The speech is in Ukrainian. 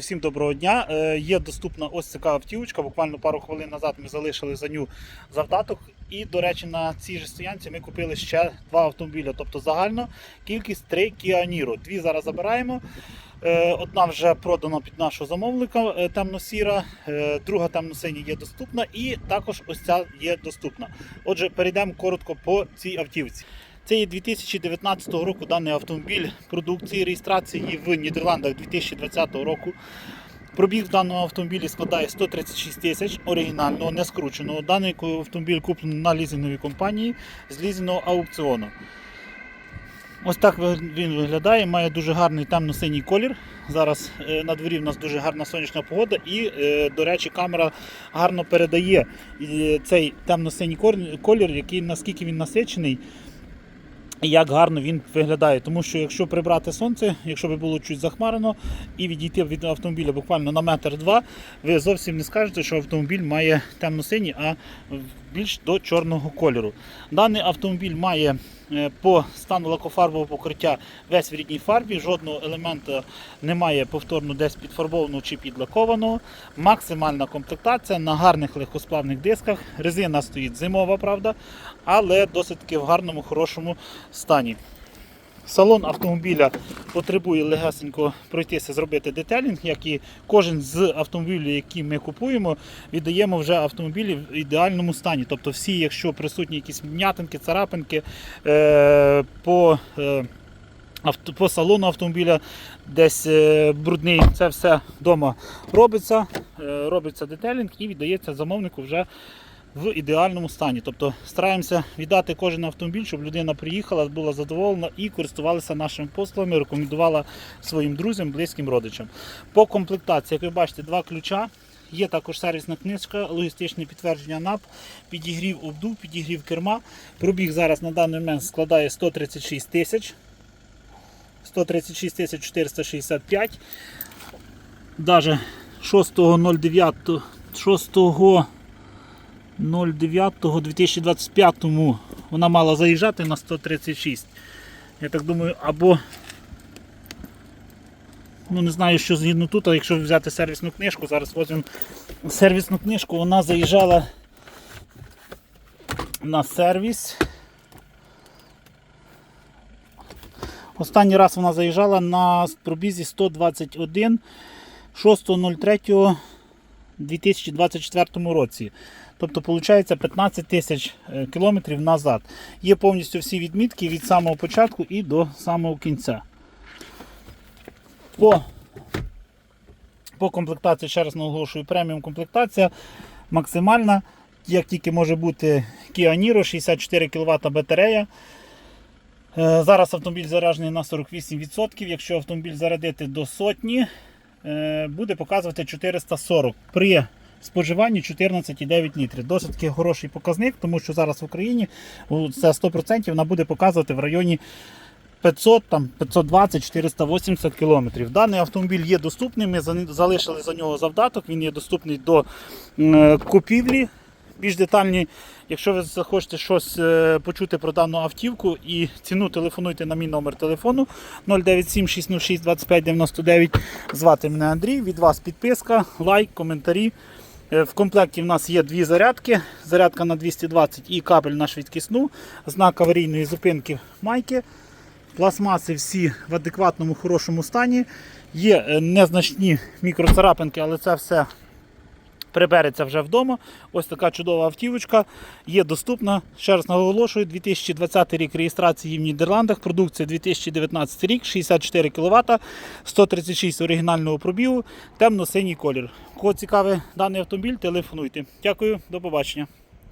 Всім доброго дня. Е, Є доступна ось така автівочка. Буквально пару хвилин назад ми залишили за ню завдаток. І, до речі, на цій же стоянці ми купили ще два автомобіля. Тобто загально кількість три Kia Niro. Дві зараз забираємо. Е, Одна вже продана під нашого замовника е, темно-сіра, друга темно-синя є доступна, і також ось ця є доступна. Отже, перейдемо коротко по цій автівці. Це є 2019 року даний автомобіль продукції реєстрації в Нідерландах 2020 року. Пробіг в даному автомобілі складає 136 тисяч оригінального, не скрученого. Даний автомобіль куплений на лізинговій компанії з лізинного аукціону. Ось так він виглядає, має дуже гарний темно-синій колір. Зараз е, на дворі в нас дуже гарна сонячна погода, і, е, до речі, камера гарно передає е, цей темно-синій колір, який наскільки він насичений. Як гарно він виглядає. Тому що якщо прибрати сонце, якщо би було чуть захмарено і відійти від автомобіля буквально на метр два, ви зовсім не скажете, що автомобіль має темно-синій, а більш до чорного кольору. Даний автомобіль має е, по стану лакофарбового покриття весь в рідній фарбі, жодного елемента немає повторно десь підфарбованого чи підлакованого. Максимальна комплектація на гарних легкосплавних дисках. Резина стоїть зимова, правда, але досить таки в гарному, хорошому стані. Салон автомобіля потребує легесенько пройтися, зробити детелінг, як і кожен з автомобілів, які ми купуємо, віддаємо вже автомобілі в ідеальному стані. Тобто всі, якщо присутні якісь м'ятинки, царапинки е, по, е, по салону автомобіля, десь е, брудний, це все вдома робиться, робиться детелінг і віддається замовнику вже в ідеальному стані. Тобто стараємося віддати кожен автомобіль, щоб людина приїхала, була задоволена і користувалася нашими послугами, рекомендувала своїм друзям, близьким родичам. По комплектації, як ви бачите, два ключа. Є також сервісна книжка, логістичне підтвердження НАП, підігрів обдув, підігрів керма. Пробіг зараз на даний момент складає 136 тисяч. 136 тисяч 465. Даже 6.09 6 09.2025 вона мала заїжджати на 136. Я так думаю, або ну не знаю, що згідно тут, а якщо взяти сервісну книжку, зараз возьмемо сервісну книжку, вона заїжджала на сервіс. Останній раз вона заїжджала на пробізі 121 6.03 2024 році. Тобто, виходить 15 тисяч е, кілометрів назад. Є повністю всі відмітки від самого початку і до самого кінця. По, по комплектації, ще раз наголошую, преміум комплектація максимальна, як тільки може бути Kia Niro, 64 кВт батарея. Е, Зараз автомобіль заражений на 48%. Якщо автомобіль зарядити до сотні, буде показувати 440 при споживанні 14,9 літрів. Досить хороший показник, тому що зараз в Україні це 100% вона буде показувати в районі 500, там, 520, 480 кілометрів. Даний автомобіль є доступним. Ми залишили за нього завдаток. Він є доступний до е, купівлі. Більш детальні, якщо ви захочете щось е, почути про дану автівку і ціну, телефонуйте на мій номер телефону 097 606 25 99. Звати мене Андрій. Від вас підписка, лайк, коментарі. Е, В комплекті в нас є дві зарядки. Зарядка на 220 і кабель на швидкісну, знак аварійної зупинки майки. Пластмаси всі в адекватному хорошому стані. Є е, незначні мікроцарапинки, але це все прибереться вже вдома. Ось така чудова автівочка є доступна. Ще раз наголошую, 2020 рік реєстрації в Нідерландах, продукція 2019 рік, 64 кВт, 136 оригінального пробігу, темно-синій колір. Кого цікавий даний автомобіль, телефонуйте. Дякую, до побачення.